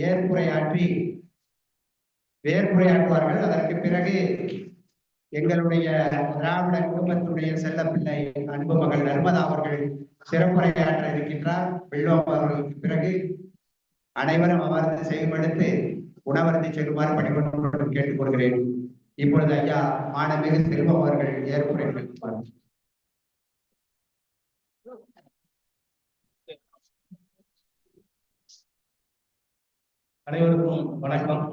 ஏற்புரையாற்றி வேற்புரையாற்றுவார்கள் அதற்கு பிறகு எங்களுடைய திராவிட குடும்பத்துடைய செல்லப்பிள்ளை அன்பு மகள் நர்மதா அவர்கள் சிறப்புரையாற்ற இருக்கின்றார். வெள்ளோம் அவர்களுக்கு பிறகு அனைவரும் அமர்ந்து செயல்படுத்து உணவருந்தி செல்லுமாறு பணிபுரிந்து கேட்டுக்கொள்கிறேன் இப்பொழுது ஐயா மாணமிகு திரும்ப அவர்கள் ஏற்புரை அனைவருக்கும் வணக்கம்.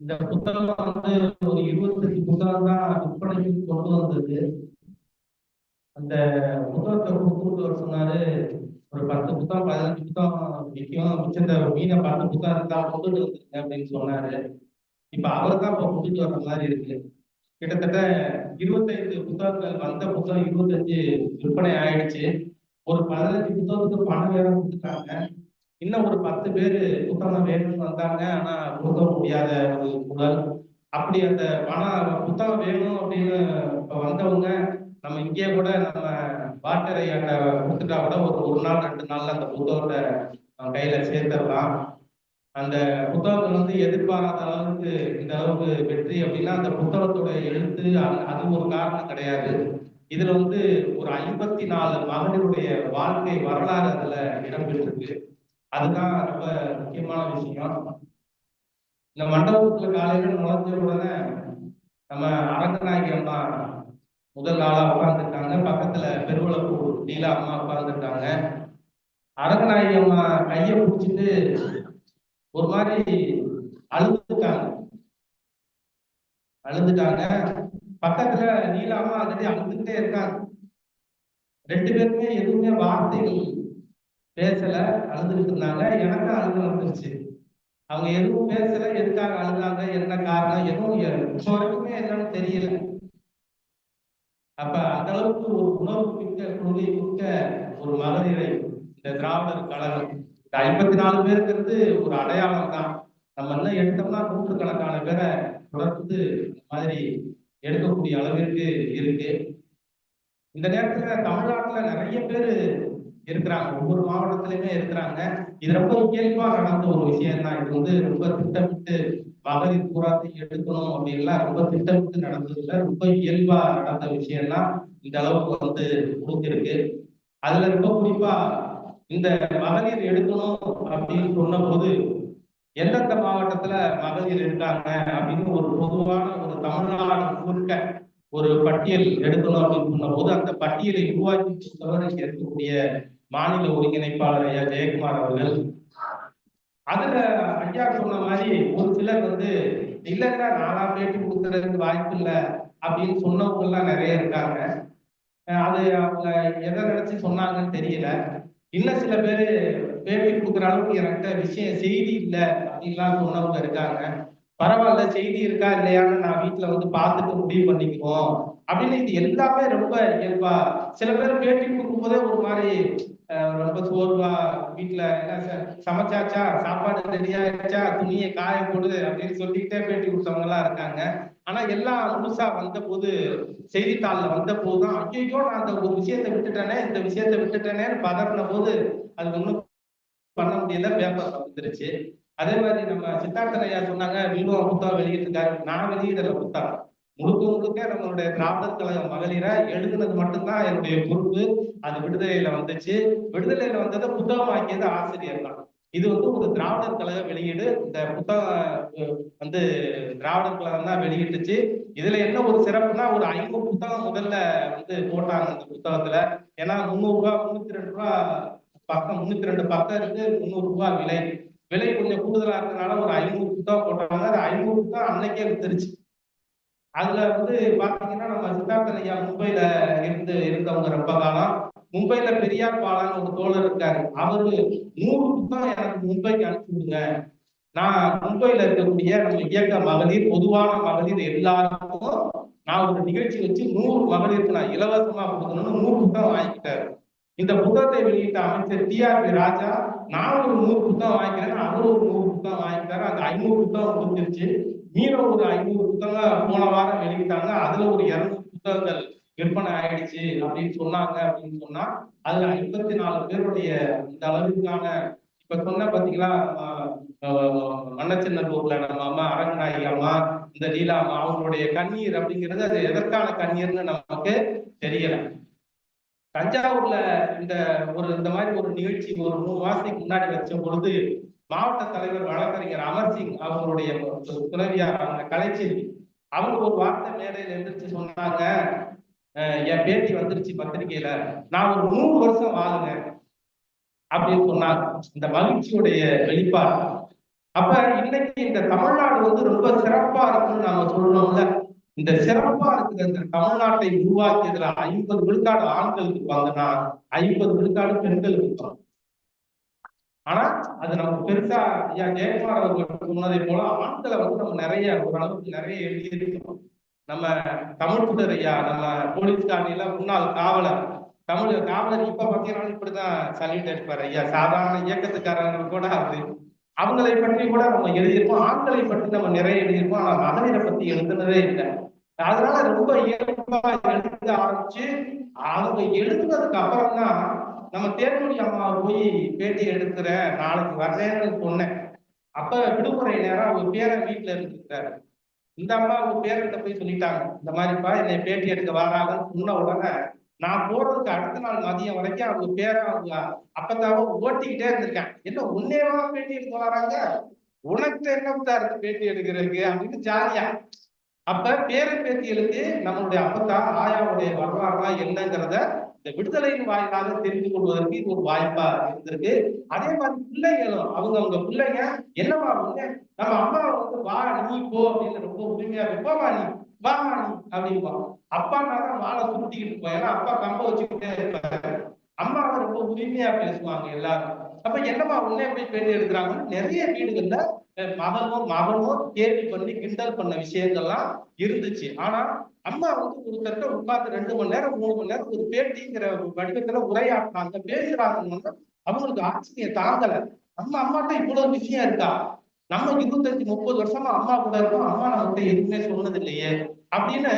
இந்த புத்தகம் வந்து ஒரு இருபத்தஞ்சு புத்தகம் தான் விற்பனைக்கு கொண்டு வந்தது. அந்த புத்தகத்தை கூப்பிட்டு வர சொன்னாரு. ஒரு பத்து புத்தகம் பதினஞ்சு புத்தகம் விற்கும். மிச்சந்த மீனை பத்து புத்தகம் இருந்தா கொண்டுட்டு வந்துருங்க அப்படின்னு சொன்னாரு. இப்ப அவர் தான் இப்ப கொண்டுட்டு வர்ற மாதிரி இருக்கு. கிட்டத்தட்ட இருபத்தைந்து புத்தகங்கள் வந்த புத்தகம் இருபத்தஞ்சு விற்பனை ஆயிடுச்சு. ஒரு பதினஞ்சு புத்தகத்துக்கு பணம் வேற கொடுத்துட்டாங்க. இன்னும் ஒரு பத்து பேர் புத்தகம் வேணும்னு வந்தாங்க. ஆனா கொடுக்க முடியாத ஒரு சூழல். அப்படி அந்த பணம் புத்தகம் வேணும் அப்படின்னு இப்போ வந்தவங்க நம்ம இங்கே கூட நம்ம வாட்டர் ஐயாட்ட கொடுத்துட்டா கூட ஒரு ஒரு நாள் ரெண்டு நாள்ல அந்த புத்தகத்தை கையில சேர்த்துடலாம் அந்த புத்தகங்கள் வந்து எதிர்பாராத அளவுக்கு இந்த அளவுக்கு வெற்றி அப்படின்னா அந்த புத்தகத்தோட எழுத்து அது- அது ஒரு காரணம் கிடையாது. இதுல வந்து ஒரு ஐம்பத்தி நாலு மகனுடைய வாழ்க்கை வரலாறு அதுல இடம்பெற்றிருக்கு. அதுதான் ரொம்ப முக்கியமான விஷயம். இந்த மண்டபத்துல காலையில நுழைஞ்ச உடனே நம்ம அரங்கநாயகி அம்மா முதல் ஆளா உட்கார்ந்துருக்காங்க பக்கத்துல பெருவளப்பூர் நீலா அம்மா உட்கார்ந்துருக்காங்க அரங்கநாயகி அம்மா கைய பிடிச்சிட்டு ஒரு மாதிரி அழுதுட்டாங்க. அழுதுட்டாங்க. பக்கத்துல நீலாமா ஆல்ரெடி அழுதுகிட்டே இருக்காங்க. ரெண்டு பேருமே எதுவுமே வார்த்தைகள் பேசல அழுதுகிட்டு இருந்தாங்க. எனக்கும் அழுது வந்துருச்சு. அவங்க எதுவும் பேசல எதுக்காக அழுதாங்க என்ன காரணம் எதுவும் இப்போ வரைக்குமே என்னன்னு தெரியல. அப்ப அந்த அளவுக்கு ஒரு மிக்க குழுவை மிக்க ஒரு மகளிரை இந்த திராவிடர் கழகம். இந்த ஐம்பத்தி நாலு பேருங்கிறது ஒரு அடையாளம் தான் நம்ம என்ன எடுத்தோம்னா நூற்றுக்கணக்கான பேரை தொடர்ந்து இந்த மாதிரி எடுக்கக்கூடிய அளவிற்கு இருக்கு. இந்த நேரத்துல தமிழ்நாட்டுல நிறைய பேர் இருக்கிறாங்க. ஒவ்வொரு மாவட்டத்திலுமே இருக்கிறாங்க. இது ரொம்ப இயல்பா நடந்த ஒரு விஷயம் தான் இது வந்து ரொம்ப திட்டமிட்டு மகளிர் போராட்டம் எடுக்கணும் அப்படின்லாம் ரொம்ப திட்டமிட்டு நடந்ததுல ரொம்ப இயல்பா நடந்த விஷயம் தான் இந்த அளவுக்கு வந்து முடிஞ்சிருக்கு. அதுல ரொம்ப குறிப்பா இந்த மகளிர் எடுக்கணும் அப்படின்னு சொன்ன போது எந்தெந்த மாவட்டத்துல மகளிர் இருக்காங்க அப்படின்னு ஒரு பொதுவான ஒரு தமிழ்நாடு முழுக்க ஒரு பட்டியல் எடுக்கணும் அப்படின்னு சொன்ன போது அந்த பட்டியலை உருவாக்கி கொடுத்தவர் இருக்கக்கூடிய மாநில ஒருங்கிணைப்பாளர் ஐயா ஜெயக்குமார் அவர்கள். அதுல ஐயா சொன்ன மாதிரி ஒரு சிலர் வந்து இல்லைன்னா நானா பேட்டி கொடுக்கறதுக்கு வாய்ப்பு இல்லை அப்படின்னு சொன்னவங்க எல்லாம் நிறைய இருக்காங்க. அது அவங்க எதை நினைச்சு சொன்னாங்கன்னு தெரியல. இன்னும் சில பேரு பேட்டி கொடுக்குற அளவுக்கு என்கிட்ட விஷயம் செய்தி இல்லை அப்படின்லாம் சொன்னவங்க இருக்காங்க. பரவாயில்ல செய்தி இருக்கா இல்லையான்னு நான் வீட்டுல வந்து பார்த்துட்டு முடிவு பண்ணிக்குவோம். அப்படின்னு இது எல்லாமே ரொம்ப இயல்பா சில பேர் பேட்டி கொடுக்கும் போதே ஒரு மாதிரி ரொம்ப சோர்வா வீட்டுல என்ன ச- சமைச்சாச்சா சாப்பாடு ரெடி ஆயிடுச்சா துணியை காய போடுது அப்படின்னு சொல்லிக்கிட்டே பேட்டி கொடுத்தவங்க எல்லாம் இருக்காங்க. ஆனா எல்லாம் முழுசா வந்த போது செய்தித்தாள்ல வந்த போதுதான் ஐயோ நான் அந்த ஒரு விஷயத்தை விட்டுட்டேனே இந்த விஷயத்தை விட்டுட்டேனேன்னு பதறின போது அது ஒண்ணும் பண்ண முடியல பேப்பர் வந்துருச்சு. அதே மாதிரி நம்ம சித்தார்த்தன் ஐயா சொன்னாங்க வில்வம் புத்தகம் வெளியிட்டிருக்காரு. நான் வெளியிடல புத்தகம் முழுக்க முழுக்க நம்மளுடைய திராவிடர் கழக மகளிரை எழுதுனது மட்டும்தான் என்னுடைய பொறுப்பு. அது விடுதலையில வந்துச்சு. விடுதலையில வந்ததை புத்தகம் ஆக்கியது ஆசிரியர் தான். இது வந்து ஒரு திராவிடர் கழக வெளியீடு. இந்த புத்தகம் வந்து திராவிடர் கழகம் தான் வெளியிட்டுச்சு. இதுல என்ன ஒரு சிறப்புனா ஒரு ஐநூறு புத்தகம் முதல்ல வந்து போட்டாங்க இந்த புத்தகத்துல. ஏன்னா முந்நூறு ரூபா முன்னூத்தி ரெண்டு ரூபா பக்கம் முன்னூத்தி ரெண்டு பக்கம் இருக்கு முந்நூறு ரூபாய் விலை. விலை கொஞ்சம் கூடுதலா இருக்கனால ஒரு ஐநூறு புத்தகம் போட்டாங்க. அது ஐநூறு புத்தகம் அன்னைக்கே வித்துருச்சு. அதுல வந்து பாத்தீங்கன்னா நம்ம சித்தார்த்தன் ஐயா மும்பைல இருந்து இருந்தவங்க ரொம்ப காலம். மும்பைல பெரியார் பாலான்னு ஒரு தோழர் இருக்காரு. அவரு நூறு புத்தகம் எனக்கு மும்பைக்கு அனுப்பிவிடுங்க நான் மும்பையில இருக்கக்கூடிய நம்ம இயக்க மகளிர் பொதுவான மகளிர் எல்லாருக்கும் நான் ஒரு நிகழ்ச்சி வச்சு நூறு மகளிருக்கு நான் இலவசமா கொடுக்கணும்னு நூறு புத்தகம் வாங்கிக்கிட்டாரு. இந்த புத்தகத்தை வெளியிட்ட அமைச்சர் டி ஆர் பி ராஜா நான் ஒரு நூறு புத்தகம் வாங்கிக்கிறேன் அவர் ஒரு நூறு புத்தகம் வாங்கிக்கிறாரு அந்த ஐநூறு புத்தகம் கொடுத்துருச்சு மீண்டும் ஒரு ஐநூறு புத்தகம் போன வாரம் வெளியிட்டாங்க. அதுல ஒரு இருநூறு புத்தகங்கள் விற்பனை ஆயிடுச்சு அப்படின்னு சொன்னாங்க அப்படின்னு சொன்னா அதுல ஐம்பத்தி நாலு பேருடைய இந்த அளவுக்கான இப்ப சொன்ன பாத்தீங்களா மன்னச்சின்னூர்ல நம்ம அம்மா அரங்கநாயகி அம்மா இந்த லீலா அம்மா அவங்களுடைய கண்ணீர் அப்படிங்கிறது அது எதற்கான கண்ணீர்னு நமக்கு தெரியல. தஞ்சாவூர்ல இந்த ஒரு இந்த மாதிரி ஒரு நிகழ்ச்சி ஒரு மூணு மாசத்துக்கு முன்னாடி வச்ச பொழுது மாவட்ட தலைவர் வழக்கறிஞர் அமர் சிங் அவங்களுடைய துணைவியார் அவங்க கலைச்செல்வி அவங்க ஒரு வார்த்தை மேடையில எந்திரிச்சு சொன்னாங்க "அஹ் என் பேட்டி வந்துருச்சு பத்திரிகையில. நான் ஒரு நூறு வருஷம் வாழுங்க அப்படின்னு சொன்னாங்க. இந்த மகிழ்ச்சியுடைய வெளிப்பாடு. அப்ப இன்னைக்கு இந்த தமிழ்நாடு வந்து ரொம்ப சிறப்பா இருக்குன்னு நாம சொல்லணும்ல. இந்த சிறப்பா இருக்கிற இந்த தமிழ்நாட்டை உருவாக்கியதுல ஐம்பது விழுக்காடு ஆண்களுக்கு இருப்பாங்கன்னா ஐம்பது விழுக்காடு பெண்களுக்கு இருப்பாங்க. ஆனா அது நம்ம பெருசா ஐயா ஜெயக்குமார் அவர்கள் சொன்னதை போல ஆண்களை வந்து நம்ம நிறைய ஓரளவுக்கு நிறைய எழுதியிருக்கோம் நம்ம தமிழ் புதர் ஐயா நம்ம போலீஸ் காலனில முன்னாள் காவலர் தமிழ் காவலர் இப்ப பாத்தீங்கன்னா இப்படிதான் சொல்லிட்டு இருப்பாரு ஐயா. சாதாரண இயக்கத்துக்காரங்க கூட அது. அவங்களை பற்றி கூட நம்ம எழுதியிருப்போம். ஆண்களை பற்றி நம்ம நிறைய எழுதியிருப்போம். ஆனா மகளிரை பத்தி எழுதுனதே இல்லை. அதனால ரொம்ப இயல்பா எழுத ஆரம்பிச்சு அவங்க எழுதுனதுக்கு அப்புறம் தான் நம்ம தேர்மொழி அம்மா போய் பேட்டி எடுக்கிறேன் நாளைக்கு வர்றேன்னு சொன்னேன். அப்ப விடுமுறை நேரம் அவங்க பேரை வீட்டுல இருந்துருக்காரு இந்த அம்மா அவங்க பேரண்ட போய் சொல்லிட்டாங்க இந்த மாதிரிப்பா என்னை பேட்டி எடுக்க வராங்கன்னு சொன்ன உடனே நான் போறதுக்கு அடுத்த நாள் மதியம் வரைக்கும் அவங்க பேரை அவங்க அப்பத்தாவ ஓட்டிக்கிட்டே இருந்திருக்கேன். என்ன உன்னேவா பேட்டி எடுக்க வராங்க? உனக்கு என்ன இருக்கு பேட்டி எடுக்கிறதுக்கு? அப்படின்னு ஜாலியா அப்ப பேரன் பேத்திகளுக்கு நம்மளுடைய அப்பத்தா ஆயாவுடைய வரலாறுலாம் என்னங்கிறத இந்த விடுதலையின் வாயிலாக தெரிந்து கொள்வதற்கு இது ஒரு வாய்ப்பா இருந்திருக்கு. அதே மாதிரி பிள்ளைங்களும் அவங்க அவங்க பிள்ளைங்க என்னவா அவங்க நம்ம அம்மா வந்து வா நீ போ அப்படின்னு ரொம்ப உரிமையா இருப்போமா போமா நீ வாமா நீ அப்படின்பா அப்பா தான் வாழை சுருட்டிக்கிட்டு இருப்போம் ஏன்னா அப்பா கம்ப வச்சுக்கிட்டே இருப்பாரு. அம்மா ரொம்ப உரிமையா பேசுவாங்க எல்லாரும். அப்ப என்னமா உடனே போய் பேட்டி எடுக்கிறாங்கன்னு நிறைய வீடுகள்ல மகனும் மகனும் கேள்வி பண்ணி கிண்டல் பண்ண விஷயங்கள்லாம் இருந்துச்சு. ஆனா அம்மா வந்து ஒரு உட்கார்ந்து ரெண்டு மணி நேரம் மூணு மணி நேரம் ஒரு பேட்டிங்கிற ஒரு வடிவத்துல உரையாடுறாங்க பேசுறாங்கன்னு அவங்களுக்கு ஆச்சரியம் தாங்கல. நம்ம அம்மாட்ட இவ்வளவு விஷயம் இருக்கா? நம்ம இருபத்தஞ்சு முப்பது வருஷமா அம்மா கூட இருக்கோம் அம்மா நம்மகிட்ட எதுவுமே சொன்னது இல்லையே அப்படின்னு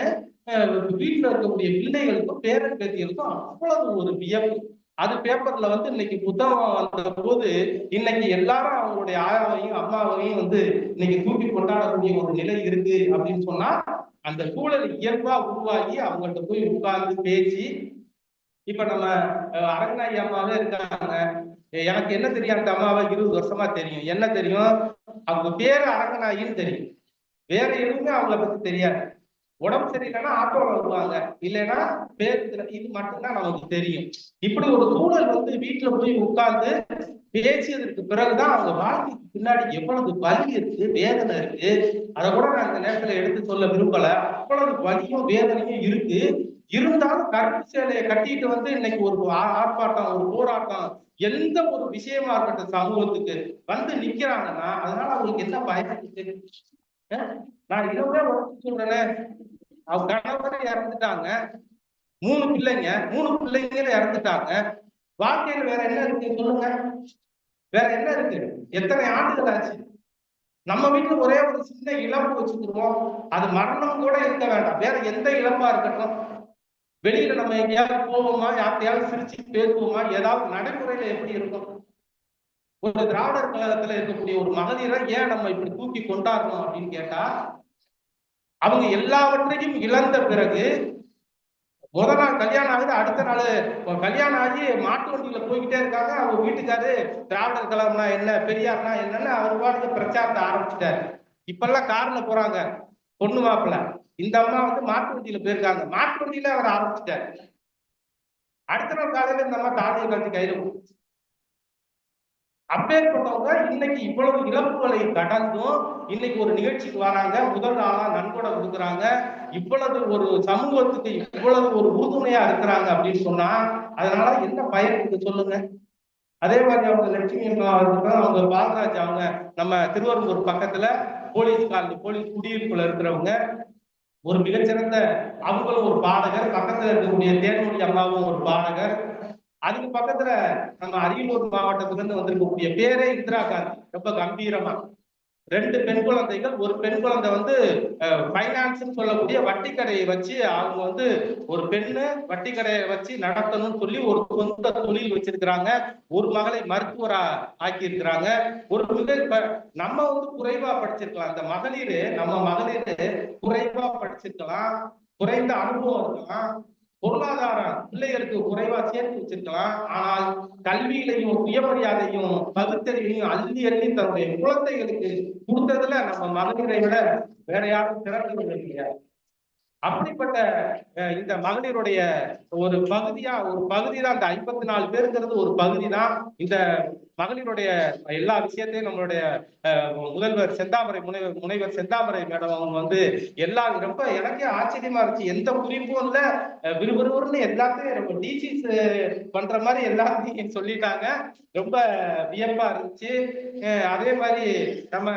வீட்டுல இருக்கக்கூடிய பிள்ளைகளுக்கும் பேரன் பேத்திகளுக்கும் அவ்வளவு ஒரு வியப்பு. அது பேப்பர்ல வந்து இன்னைக்கு புத்தகம் வந்த போது இன்னைக்கு எல்லாரும் அவங்களுடைய ஆயாவையும் அம்மாவையும் வந்து இன்னைக்கு தூக்கி கொண்டாடக்கூடிய ஒரு நிலை இருக்கு அப்படின்னு சொன்னா அந்த சூழல் இயல்பா உருவாகி அவங்கள்ட்ட போய் உட்கார்ந்து பேசி இப்ப நம்ம அரங்கநாயகி அம்மாவே இருக்காங்க. எனக்கு என்ன தெரியும்? அந்த அம்மாவை இருபது வருஷமா தெரியும். என்ன தெரியும்? அவங்க பேரு அரங்கநாயின்னு தெரியும். வேற எதுவுமே அவங்கள பத்தி தெரியாது. உடம்பு சரியில்லைன்னா ஆட்டோல வருவாங்க. இல்லைன்னா பேருந்து இது மட்டும்தான் நமக்கு தெரியும். இப்படி ஒரு சூழல் வந்து வீட்டுல போய் உட்கார்ந்து பேசியதற்கு பிறகுதான் அவங்க வாழ்க்கைக்கு பின்னாடி எவ்வளவு வலி இருக்கு வேதனை இருக்கு. அதை கூட நான் இந்த நேரத்துல எடுத்து சொல்ல விரும்பல. அவ்வளவு வலியும் வேதனையும் இருக்கு. இருந்தாலும் கருப்பு சேலையை கட்டிட்டு வந்து இன்னைக்கு ஒரு ஆர்ப்பாட்டம் ஒரு போராட்டம் எந்த ஒரு விஷயமா இருக்கட்டும் சமூகத்துக்கு வந்து நிக்கிறாங்கன்னா அதனால அவங்களுக்கு என்ன பயம் இருக்கு? அஹ் நான் இரவே உடச்சு சொல்றேனே. அவங்க கணவரை இறந்துட்டாங்க. மூணு பிள்ளைங்க மூணு பிள்ளைங்கள இறந்துட்டாங்க. வாழ்க்கையில வேற என்ன இருக்கு? சொல்லுங்க. வேற என்ன இருக்கு? எத்தனை ஆண்டுகள் ஆச்சு? நம்ம வீட்டுல ஒரே ஒரு சின்ன இழப்பு வச்சுக்கிடுவோம் அது மரணம் கூட இருக்க வேண்டாம். வேற எந்த இழப்பா இருக்கட்டும். வெளியில நம்ம எங்கேயாவது போவோமா? யார்த்தையாவது சிரிச்சு பேசுவோமா? ஏதாவது நடைமுறையில எப்படி இருக்கும்? ஒரு திராவிடர் கழகத்துல இருக்கக்கூடிய ஒரு மகளிரை ஏன் நம்ம இப்படி தூக்கி கொண்டாடணும் அப்படின்னு கேட்டா அவங்க எல்லாவற்றையும் இழந்த பிறகு முத நாள் கல்யாணம் ஆகுது அடுத்த நாள் கல்யாணம் ஆகி மாட்டு வண்டியில போய்கிட்டே இருக்காங்க. அவங்க வீட்டுக்காரு திராவிடர் கழகம்னா என்ன பெரியார்னா என்னன்னு அவர் பாட்டுக்கு பிரச்சாரத்தை ஆரம்பிச்சிட்டாரு. இப்பெல்லாம் கார்ல போறாங்க பொண்ணு மாப்பிள்ள. இந்த அம்மா வந்து மாட்டு வண்டியில போயிருக்காங்க. மாட்டு வண்டியில அவர் ஆரம்பிச்சிட்டாரு. அடுத்த நாள் காலையில இந்த அம்மா தாலியை கட்டி கையில அப்பேற்பட்டவங்க இன்னைக்கு இவ்வளவு இழப்புகளை கடந்தும் இன்னைக்கு ஒரு நிகழ்ச்சிக்கு வராங்க. முதல் நாளா நன்கொடை கொடுக்குறாங்க. இவ்வளவு ஒரு சமூகத்துக்கு இவ்வளவு ஒரு உறுதுணையா இருக்கிறாங்க அப்படின்னு சொன்னா அதனால என்ன பயன் இருக்கு சொல்லுங்க. அதே மாதிரி அவங்க லட்சுமி அம்மா அவங்க பாலராஜ் அவங்க நம்ம திருவரம்பூர் பக்கத்துல போலீஸ் காலனி போலீஸ் குடியிருப்புல இருக்கிறவங்க ஒரு மிகச்சிறந்த அவங்களும் ஒரு பாடகர் பக்கத்துல இருக்கக்கூடிய தேன்மொழி அம்மாவும் ஒரு பாடகர். அதுக்கு பக்கத்துல நம்ம அரியலூர் மாவட்டத்துல இருந்து வந்திருக்கக்கூடிய பேரே இந்திரா காந்தி. ரொம்ப கம்பீரமா. ரெண்டு பெண் குழந்தைகள் ஒரு பெண் குழந்தை வந்து ஃபைனான்ஸ் சொல்லக்கூடிய வட்டி கடையை வச்சு அவங்க வந்து ஒரு பெண்ணு வட்டி கடையை வச்சு நடத்தணும்னு சொல்லி ஒரு சொந்த தொழில் வச்சிருக்கிறாங்க. ஒரு மகளை மருத்துவரா ஆக்கி இருக்கிறாங்க ஒரு மிக நம்ம வந்து குறைவா படிச்சிருக்கலாம். அந்த மகளிர் நம்ம மகளிர் குறைவா படிச்சிருக்கலாம். குறைந்த அனுபவம் இருக்கலாம். பொருளாதாரம் பிள்ளைகளுக்கு குறைவா சேர்த்து வச்சிருக்கலாம். ஆனால் கல்வியிலையும் சுயமரியாதையும் பகுத்தறிவையும் அள்ளி அள்ளி தன்னுடைய குழந்தைகளுக்கு கொடுத்ததுல நம்ம மகளிரை விட வேற யாரும் சிறந்தவர்கள் கிடையாது அப்படிப்பட்ட அஹ், இந்த மகளிருடைய ஒரு பகுதியா ஒரு பகுதி தான் இந்த ஐம்பத்தி நாலு பேருங்கிறது ஒரு பகுதி தான் இந்த மகளிருடைய எல்லா விஷயத்தையும் நம்மளுடைய அஹ், முதல்வர் செந்தாமரை முனைவர் முனைவர் செந்தாமரை மேடம் அவங்க வந்து எல்லா ரொம்ப எனக்கே ஆச்சரியமா இருந்துச்சு. எந்த குறிப்பும் இல்ல. விறுவிறுவர்னு விறுவிறுன்னு எல்லாத்தையும் ரொம்ப டிசிஸ் பண்ற மாதிரி எல்லாத்தையும் சொல்லிட்டாங்க. ரொம்ப வியப்பா இருந்துச்சு. அஹ், அதே மாதிரி நம்ம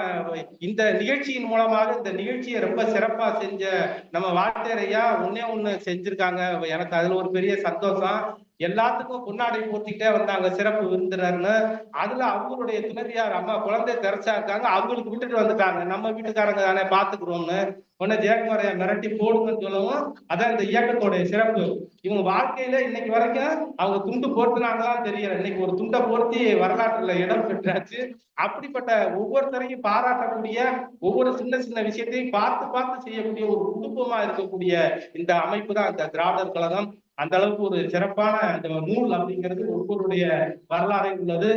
இந்த நிகழ்ச்சியின் மூலமாக இந்த நிகழ்ச்சியை ரொம்ப சிறப்பா செஞ்ச நம்ம வாட்டேரையா ஒன்னே ஒண்ணு செஞ்சிருக்காங்க. எனக்கு அதுல ஒரு பெரிய சந்தோஷம். எல்லாத்துக்கும் பொன்னாடை போத்திக்கிட்டே வந்தாங்க சிறப்பு விருந்தினர்னு. அதுல அவங்களுடைய துணைவியார் அம்மா குழந்தை திறச்சா இருக்காங்க அவங்களுக்கு விட்டுட்டு வந்துட்டாங்க. நம்ம வீட்டுக்காரங்க தானே பாத்துக்கிறோம்னு. உடனே ஜெயக்குமாரைய மிரட்டி போடுங்கன்னு சொல்லவும் அதான் இந்த இயக்கத்தோடைய சிறப்பு. இவங்க வாழ்க்கையில இன்னைக்கு வரைக்கும் அவங்க துண்டு போர்த்துனாங்களான்னு தெரியல. இன்னைக்கு ஒரு துண்டை போர்த்தி வரலாற்றுல இடம் பெற்றாச்சு. அப்படிப்பட்ட ஒவ்வொருத்தரையும் பாராட்டக்கூடிய ஒவ்வொரு சின்ன சின்ன விஷயத்தையும் பார்த்து பார்த்து செய்யக்கூடிய ஒரு குடும்பமா இருக்கக்கூடிய இந்த அமைப்பு தான் இந்த திராவிடர் கழகம். அந்த அளவுக்கு ஒரு சிறப்பான இந்த நூல் அப்படிங்கிறது ஒவ்வொருடைய வரலாறு உள்ளது.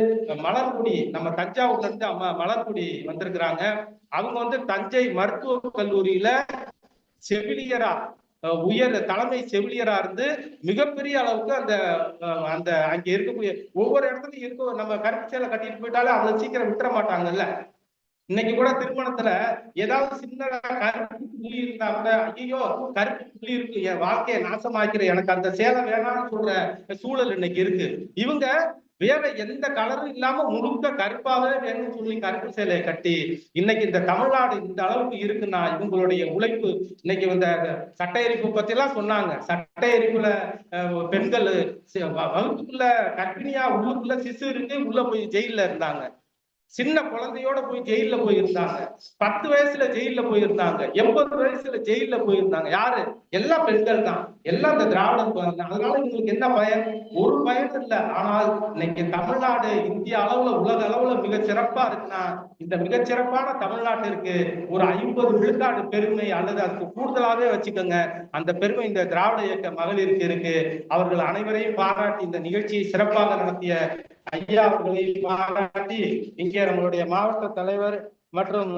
மலர்குடி நம்ம தஞ்சாவூர்ல இருந்து அம்மா மலர்குடி வந்திருக்கிறாங்க. அவங்க வந்து தஞ்சை மருத்துவ கல்லூரியில செவிலியரா அஹ், உயர் தலைமை செவிலியரா இருந்து மிகப்பெரிய அளவுக்கு அந்த அந்த அங்க இருக்கக்கூடிய ஒவ்வொரு இடத்துலயும் இருக்க நம்ம கருப்பு சேலை கட்டிட்டு போயிட்டாலும் அதை சீக்கிரம் விட்டுற மாட்டாங்கல்ல. இன்னைக்கு கூட திருமணத்துல ஏதாவது சின்ன கருப்பு புள்ளி இருந்தா கூட ஐயோ கருப்பு புள்ளி இருக்கு என் வாழ்க்கையை நாசமாக்கிற எனக்கு அந்த சேலை வேணாம்னு சொல்ற சூழல் இன்னைக்கு இருக்கு. இவங்க வேற எந்த கலரும் இல்லாம முழுக்க கருப்பாவே வேணும்னு சொல்லி கருப்பு சேலையை கட்டி இன்னைக்கு இந்த தமிழ்நாடு இந்த அளவுக்கு இருக்குன்னா இவங்களுடைய உழைப்பு இன்னைக்கு இந்த சட்ட எரிப்பு பத்தி எல்லாம் சொன்னாங்க சட்டையரிப்புல பெண்கள் வகுப்புக்குள்ள கர்ப்பிணியா உள்ளுக்குள்ள சிசு இருந்து உள்ள போய் ஜெயில்ல இருந்தாங்க. சின்ன குழந்தையோட போய் ஜெயில்ல போயிருந்தாங்க. பத்து வயசுல ஜெயில்ல போயிருந்தாங்க. எண்பது வயசுல ஜெயில்ல போயிருந்தாங்க. யாரு? எல்லாம் பெண்கள் தான். எல்லாம் இந்த திராவிட அதனால இவங்களுக்கு என்ன பயன்? ஒரு பயன் இல்ல. ஆனால் இன்னைக்கு தமிழ்நாடு இந்திய அளவுல உலக அளவுல மிக சிறப்பா இருக்குன்னா இந்த மிக சிறப்பான தமிழ்நாட்டிற்கு ஒரு ஐம்பது விழுக்காடு பெருமை அல்லது அதுக்கு கூடுதலாவே வச்சுக்கோங்க. அந்த பெருமை இந்த திராவிட இயக்க மகளிருக்கு இருக்கு. அவர்கள் அனைவரையும் பாராட்டி இந்த நிகழ்ச்சியை சிறப்பாக நடத்திய ஐயா அவர்களை பாராட்டி இங்கே நம்மளுடைய மாவட்ட தலைவர் மற்றும்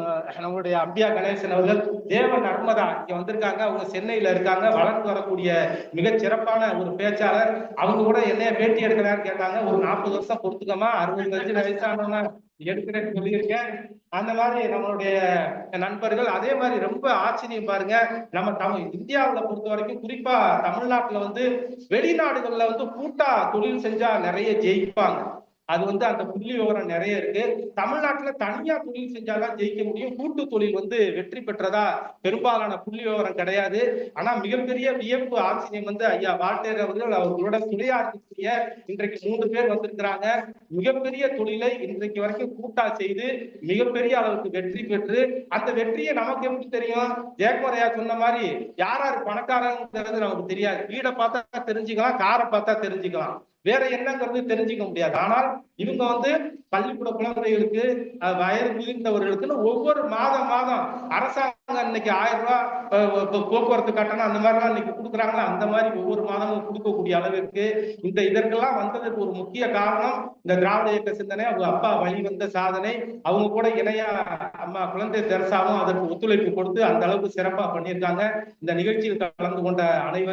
நம்மளுடைய அம்பியா கணேசன் அவர்கள் தேவ நர்மதா இங்க வந்திருக்காங்க. அவங்க சென்னையில இருக்காங்க. வளர்ந்து வரக்கூடிய மிக சிறப்பான ஒரு பேச்சாளர். அவங்க கூட என்னைய பேட்டி எடுக்கிறான்னு கேட்டாங்க. ஒரு நாற்பது வருஷம் கொடுத்துக்கமா அறுபது அஞ்சு வயசானவங்க எடுக்கிறேன்னு சொல்லியிருக்கேன். அந்த மாதிரி நம்மளுடைய நண்பர்கள் அதே மாதிரி ரொம்ப ஆச்சரியம் பாருங்க. நம்ம தமிழ் இந்தியாவுல பொறுத்த வரைக்கும் குறிப்பா தமிழ்நாட்டுல வந்து வெளிநாடுகள்ல வந்து கூட்டா தொழில் செஞ்சா நிறைய ஜெயிப்பாங்க. அது வந்து அந்த புள்ளி விவரம் நிறைய இருக்கு. தமிழ்நாட்டுல தனியா தொழில் செஞ்சாதான் ஜெயிக்க முடியும். கூட்டு தொழில் வந்து வெற்றி பெற்றதா பெரும்பாலான புள்ளி விவரம் கிடையாது. ஆனா மிகப்பெரிய வியப்பு ஆச்சரியம் வந்து ஐயா வாட்டேர் அவர்கள் அவர்களோட துணையாற்றக்கூடிய இன்றைக்கு மூன்று பேர் வந்திருக்கிறாங்க. மிகப்பெரிய தொழிலை இன்றைக்கு வரைக்கும் கூட்டா செய்து மிகப்பெரிய அளவுக்கு வெற்றி பெற்று அந்த வெற்றியை நமக்கு எப்படி தெரியும்? ஜெயக்குமாரையா சொன்ன மாதிரி யார் யார் பணக்காரங்கிறது நமக்கு தெரியாது. வீடை பார்த்தா தெரிஞ்சுக்கலாம் காரை பார்த்தா தெரிஞ்சுக்கலாம். வேற என்னங்கிறது தெரிஞ்சுக்க முடியாது. ஆனால் இவங்க வந்து பள்ளிக்கூட குழந்தைகளுக்கு வயது முதிர்ந்தவர்களுக்குன்னு ஒவ்வொரு மாதம் மாதம் அரசாங்கம் இன்னைக்கு ஆயிரம் ரூபாய் போக்குவரத்து கட்டணம் அந்த மாதிரிலாம் இன்னைக்கு கொடுக்குறாங்களா அந்த மாதிரி ஒவ்வொரு மாதமும் கொடுக்கக்கூடிய அளவிற்கு இந்த இதற்கெல்லாம் வந்ததுக்கு ஒரு முக்கிய காரணம் இந்த திராவிட இயக்க சிந்தனை அவங்க அப்பா வழி வந்த சாதனை அவங்க கூட இணையா அம்மா குழந்தை தெரசாவும் அதற்கு ஒத்துழைப்பு கொடுத்து அந்த அளவுக்கு சிறப்பா பண்ணியிருக்காங்க. இந்த நிகழ்ச்சியில் கலந்து கொண்ட அனைவரும்